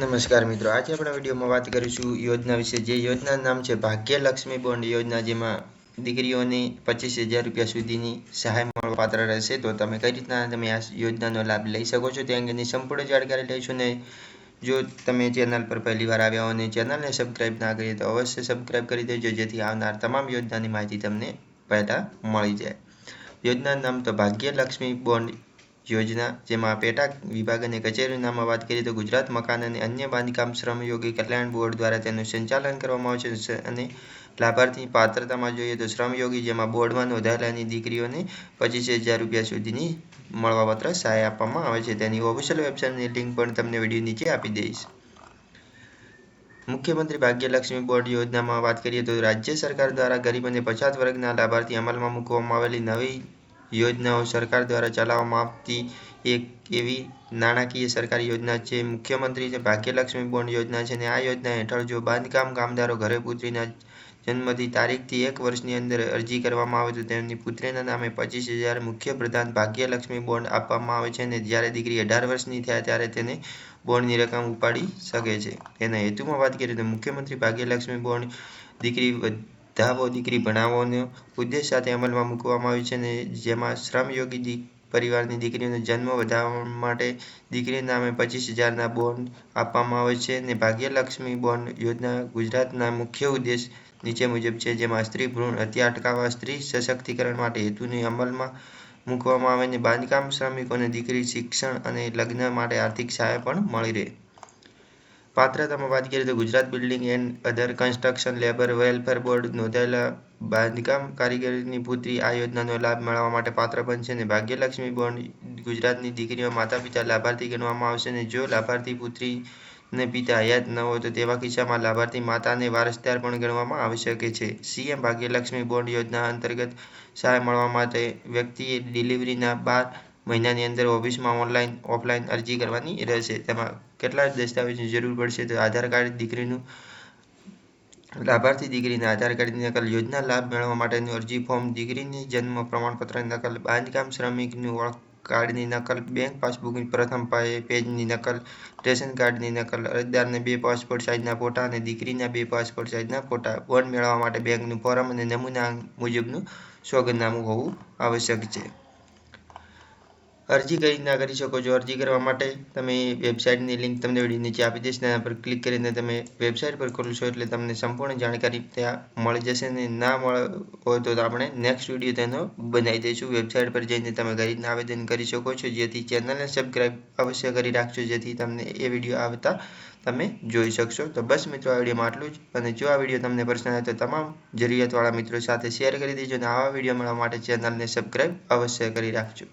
નમસ્કાર મિત્રો. આજે આપણા વિડીયોમાં વાત કરીશું યોજના વિશે. જે યોજનાનું નામ છે ભાગ્યલક્ષ્મી બોન્ડ યોજના, જેમાં દીકરીઓને પચીસ હજાર રૂપિયા સુધીની સહાય મળવા પાત્ર રહેશે. તો તમે કઈ રીતના તમે આ યોજનાનો લાભ લઈ શકો છો તે અંગેની સંપૂર્ણ જાણકારી લઈશું ને જો તમે ચેનલ પર પહેલી વાર આવ્યા હો અને ચેનલને સબસ્ક્રાઇબ ના કરીએ તો અવશ્ય સબસ્ક્રાઇબ કરી દેજો, જેથી આવનાર તમામ યોજનાની માહિતી તમને પહેલાં મળી જાય. યોજનાનું નામ તો ભાગ્યલક્ષ્મી બોન્ડ યોજના, જેમાં પેટા વિભાગ અને કચેરીનામાં વાત કરીએ તો ગુજરાત મકાન અને અન્ય બાંધકામ શ્રમયોગી કલ્યાણ બોર્ડ દ્વારા તેનું સંચાલન કરવામાં આવે છે અને લાભાર્થી પાત્રતામાં જોઈએ તો શ્રમયોગી જેમાં બોર્ડમાં નોંધાયેલાની દીકરીઓને પચીસ હજાર રૂપિયા સુધીની મળવાપાત્ર સહાય આપવામાં આવે છે. તેની ઓફિશિયલ વેબસાઇટની લિંક પણ તમને વીડિયો નીચે આપી દઈશ. મુખ્યમંત્રી ભાગ્યલક્ષ્મી બોર્ડ યોજનામાં વાત કરીએ તો રાજ્ય સરકાર દ્વારા ગરીબ અને પછાત વર્ગના લાભાર્થી અમલમાં મૂકવામાં આવેલી નવી યોજનાઓ સરકાર દ્વારા ચલાવવામાં આવતી એક એવી નાણાકીય સરકારી યોજના છે. મુખ્યમંત્રી છે, ભાગ્યલક્ષ્મી બોન્ડ યોજના છે અને આ યોજના હેઠળ જો બાંધકામ કામદારો ઘરે પુત્રીના જન્મથી તારીખથી એક વર્ષની અંદર અરજી કરવામાં આવે તો તેમની પુત્રીના નામે પચીસ હજાર મુખ્યપ્રધાન ભાગ્યલક્ષ્મી બોન્ડ આપવામાં આવે છે અને જ્યારે દીકરી અઢાર વર્ષની થાય ત્યારે તેને બોન્ડની રકમ ઉપાડી શકે છે. તેના હેતુમાં વાત કરીએ તો મુખ્યમંત્રી ભાગ્યલક્ષ્મી બોન્ડ દીકરી ધાવો, દીકરી ભણાવવાનો ઉદ્દેશ સાથે અમલમાં મૂકવામાં આવ્યું છે અને જેમાં શ્રમયોગી પરિવારની દીકરીઓનો જન્મ વધારવા માટે દીકરી નામે પચીસ હજારના બોન્ડ આપવામાં આવે છે અને ભાગ્યલક્ષ્મી બોન્ડ યોજના ગુજરાતના મુખ્ય ઉદ્દેશ નીચે મુજબ છે, જેમાં સ્ત્રી ભ્રૂણ હત્યા અટકાવવા, સ્ત્રી સશક્તિકરણ માટે હેતુને અમલમાં મૂકવામાં આવે અને બાંધકામ શ્રમિકોને દીકરી શિક્ષણ અને લગ્ન માટે આર્થિક સહાય પણ મળી રહે. પાત્રતામાં વાત કરીએ તો Gujarat building and other construction labour welfare board નોંધાયેલા બાંધકામ કારીગરની પુત્રી આ યોજનાનો લાભ મેળવવા માટે પાત્ર બનશે અને ભાગ્યલક્ષ્મી બોન્ડ ગુજરાતની દીકરીઓ માતા પિતા લાભાર્થી ગણવામાં આવશે અને જો લાભાર્થી પુત્રી ને પિતા હયાત ન હોય તો તેવા કિસ્સામાં લાભાર્થી માતાને વારસદાર પણ ગણવામાં આવી શકે છે. સીએમ ભાગ્યલક્ષ્મી બોન્ડ યોજના અંતર્ગત સહાય મળવા માટે વ્યક્તિએ ડિલિવરીના બાર મહિનાની અંદર ઓફિસમાં ઓનલાઈન, ઓફલાઈન અરજી કરવાની રહેશે. તેમાં કેટલા દસ્તાવેજની જરૂર પડશે? તો આધાર કાર્ડ દીકરીનું, લાભાર્થી દીકરીના આધાર કાર્ડની નકલ, યોજના લાભ મેળવવા માટેનું અરજી, ફોર્મ, દીકરીની જન્મ પ્રમાણપત્રની નકલ, બાંધકામ શ્રમિકનું ઓળખ કાર્ડની નકલ, બેંક પાસબુકની પ્રથમ પેજની નકલ, રેશન કાર્ડની નકલ, અરજદારને બે પાસપોર્ટ સાઇઝના ફોટા અને દીકરીના બે પાસપોર્ટ સાઇઝના ફોટા બોન્ડ મેળવવા માટે બેંકનું ફોરમ અને નમૂના મુજબનું સોગંદનામું હોવું આવશ્યક છે. અરજી કઈ રીતના કરી શકો છો? અરજી કરવા માટે તમે વેબસાઇટની લિંક તમને નીચે આપી દઈશ તેના પર ક્લિક કરીને તમે વેબસાઇટ પર ખોલશો એટલે તમને સંપૂર્ણ જાણકારી ત્યાં મળી જશે ને ના મળે હોય તો આપણે નેક્સ્ટ વીડિયો તેનો બનાવી દઈશું. વેબસાઇટ પર જઈને તમે કઈ રીતના આવેદન કરી શકો છો? જેથી ચેનલને સબસ્ક્રાઈબ અવશ્ય કરી રાખજો, જેથી તમને એ વીડિયો આવતા તમે જોઈ શકશો. તો બસ મિત્રો, આ વિડીયોમાં આટલું જ. અને જો આ વીડિયો તમને પસંદ આવે તો તમામ જરૂરિયાતવાળા મિત્રો સાથે શેર કરી દેજો અને આવા વીડિયો મળવા માટે ચેનલને સબસ્ક્રાઈબ અવશ્ય કરી રાખજો.